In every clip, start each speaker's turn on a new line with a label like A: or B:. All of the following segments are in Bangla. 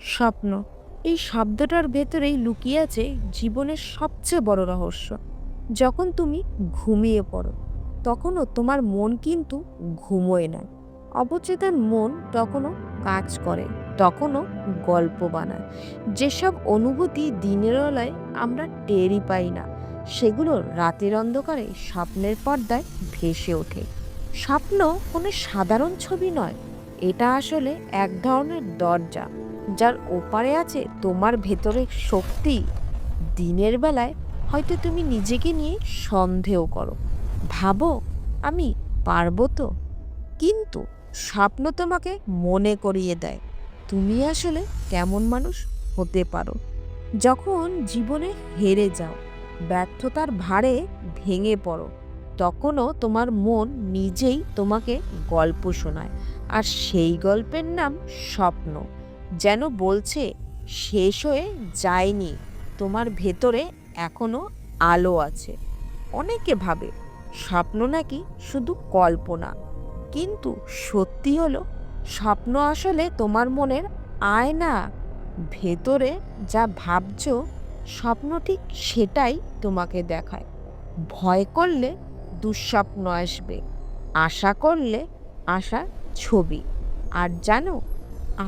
A: স্বপ্ন। এই শব্দটার ভেতরেই লুকিয়ে আছে জীবনের সবচেয়ে বড় রহস্য। যখন তুমি ঘুমিয়ে পড়ো, তখনও তোমার মন কিন্তু ঘুমোয় না। অবচেতন মন তখনও কাজ করে, তখনও গল্প বানায়। যেসব অনুভূতি দিনের বেলায় আমরা টেরই পাই না, সেগুলো রাতের অন্ধকারে স্বপ্নের পর্দায় ভেসে ওঠে। স্বপ্ন কোনো সাধারণ ছবি নয়, এটা আসলে এক ধরনের দরজা। যার ওপারে আছে তোমার ভেতরে শক্তি, দিনের বেলায় হয়তো তুমি নিজেকে নিয়ে সন্দেহ করো। ভাবো, আমি পারব তো। কিন্তু স্বপ্ন তোমাকে মনে করিয়ে দেয়। তুমি আসলে কেমন মানুষ হতে পারো। যখন জীবনে হেরে যাও, ব্যর্থতার ভারে ভেঙে পড়ো, তখনও তোমার মন নিজেই তোমাকে গল্প শোনায়। আর সেই গল্পের নাম স্বপ্ন। যেন বলছে, শেষ হয়ে যায়নি। তোমার ভেতরে এখনও আলো আছে। অনেকে ভাবে, স্বপ্ন নাকি শুধু কল্পনা। কিন্তু সত্যি হলো, স্বপ্ন আসলে তোমার মনের আয়না। ভেতরে যা ভাবছ, স্বপ্ন ঠিক সেটাই তোমাকে দেখায়। ভয় করলে দুঃস্বপ্ন আসবে, আশা করলে আশা ছবি। আর জানো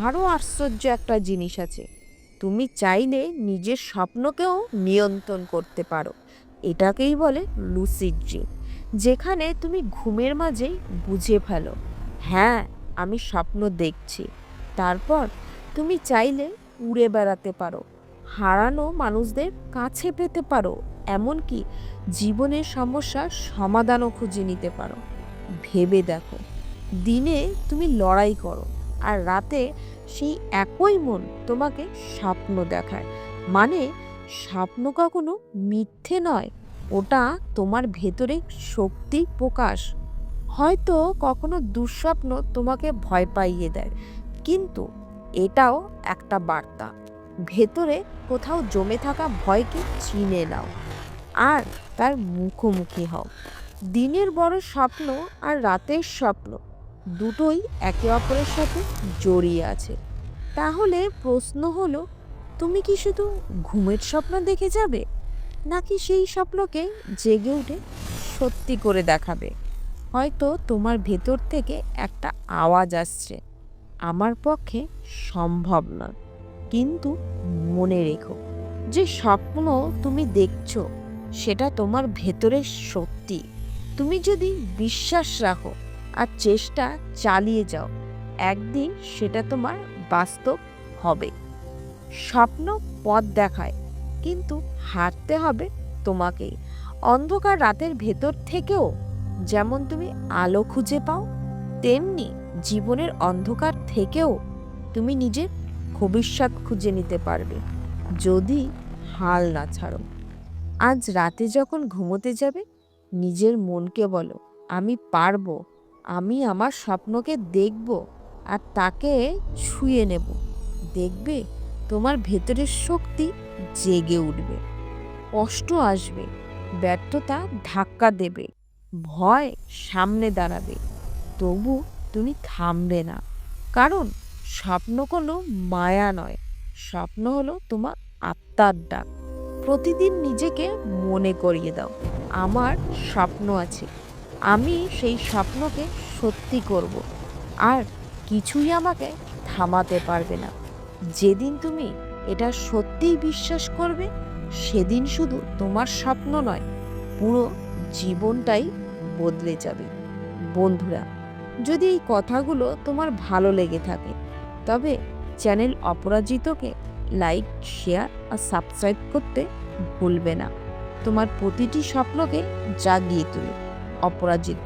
A: আরও আশ্চর্য একটা জিনিস আছে। তুমি চাইলে নিজের স্বপ্নকেও নিয়ন্ত্রণ করতে পারো। এটাকেই বলে লুসিড ড্রিম যেখানে তুমি ঘুমের মাঝেই বুঝে ফেলো হ্যাঁ আমি স্বপ্ন দেখছি। তারপর তুমি চাইলে উড়ে বেড়াতে পারো, হারানো মানুষদের কাছে পেতে পারো, এমনকি জীবনের সমস্যার সমাধানও খুঁজে নিতে পারো। ভেবে দেখো, দিনে তুমি লড়াই করো আর রাতে সেই একই মন তোমাকে স্বপ্ন দেখায়। মানে স্বপ্ন কখনো মিথ্যে নয়, ওটা তোমার ভেতরে শক্তি প্রকাশ। হয়তো কখনো দুঃস্বপ্ন তোমাকে ভয় পাইয়ে দেয়, কিন্তু এটাও একটা বার্তা। ভেতরে কোথাও জমে থাকা ভয়কে চিনে নাও আর তার মুখোমুখি হও। দিনের বড় স্বপ্ন আর রাতের স্বপ্ন দুটোই একে অপরের সাথে জড়িয়ে আছে। তাহলে প্রশ্ন হলো, তুমি কি শুধু ঘুমের স্বপ্ন দেখে যাবে, নাকি সেই স্বপ্নকে জেগে উঠে সত্যি করে দেখাবে? হয়তো তোমার ভেতর থেকে একটা আওয়াজ আসছে, আমার পক্ষে সম্ভব না কিন্তু মনে রেখো, যে স্বপ্ন তুমি দেখছ, সেটা তোমার ভেতরের সত্যি। তুমি যদি বিশ্বাস রাখো আর চেষ্টা চালিয়ে যাও। একদিন সেটা তোমার বাস্তব হবে। স্বপ্ন পথ দেখায়, কিন্তু হারতে হবে তোমাকেই। অন্ধকার রাতের ভেতর থেকেও যেমন তুমি আলো খুঁজে পাও, তেমনি জীবনের অন্ধকার থেকেও তুমি নিজের ভবিষ্যৎ খুঁজে নিতে পারবে, যদি হাল না ছাড়ো। আজ রাতে যখন ঘুমোতে যাবে, নিজের মনকে বলো, আমি পারব। আমি আমার স্বপ্নকে দেখব আর তাকে ছুঁয়ে নেব। দেখবে তোমার ভেতরের শক্তি জেগে উঠবে, কষ্ট আসবে, ব্যর্থতা ধাক্কা দেবে, ভয় সামনে দাঁড়াবে। তবু তুমি থামবে না, কারণ স্বপ্ন কোনো মায়া নয়, স্বপ্ন হলো তোমার আত্মার ডাক। প্রতিদিন নিজেকে মনে করিয়ে দাও, আমার স্বপ্ন আছে। আমি সেই স্বপ্নকে সত্যি করব। আর কিছুই আমাকে থামাতে পারবে না। যেদিন তুমি এটা সত্যিই বিশ্বাস করবে, সেদিন শুধু তোমার স্বপ্ন নয়, পুরো জীবনটাই বদলে যাবে। বন্ধুরা, যদি এই কথাগুলো তোমার ভালো লেগে থাকে, তবে চ্যানেল অপরাজিতকে লাইক, শেয়ার আর সাবস্ক্রাইব করতে ভুলবে না। তোমার প্রতিটি স্বপ্নকে জাগিয়ে তুলো। অপরাজিত